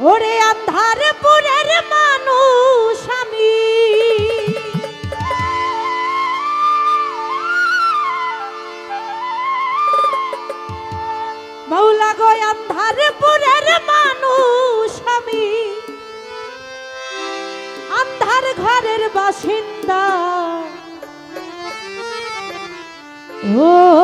ওরে আন্ধার পুরের মানুষ আমি। মৌলা গো, আন্ধার পুরের মানুষ আমি। আন্ধার ঘরের বাসিন্দা। ও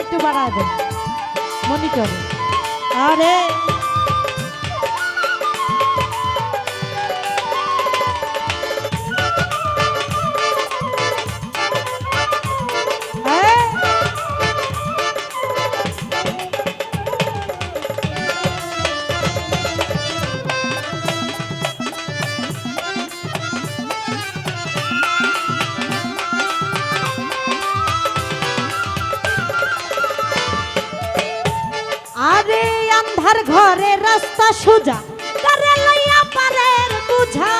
একটু বাড়া দেন। মনিটর। আরে! রাস্তা সোজা। করে লইয়া পারের বুঝা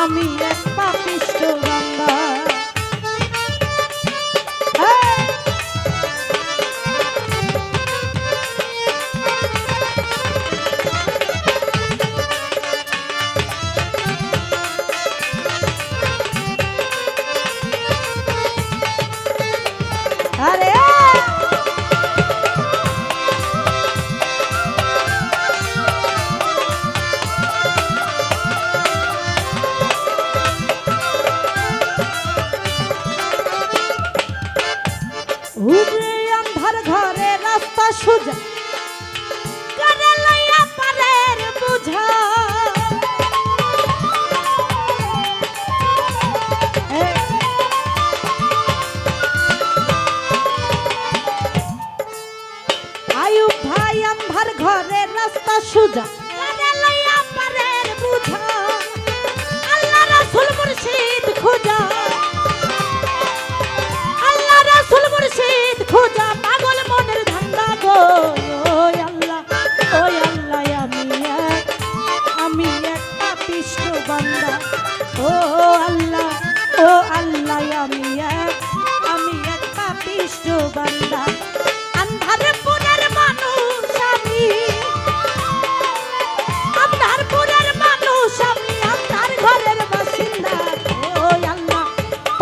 আমি এক পাপিষ্ট গঙ্গা। রাস্তা সোজা লইয়া পারের বুঝা! আয়ু ভাই আন্ধার ঘরে রাস্তা সোজা। কানে লইয়া পারের বুঝা। আল্লাহ রাসূল মুর্শিদ খোঁজা।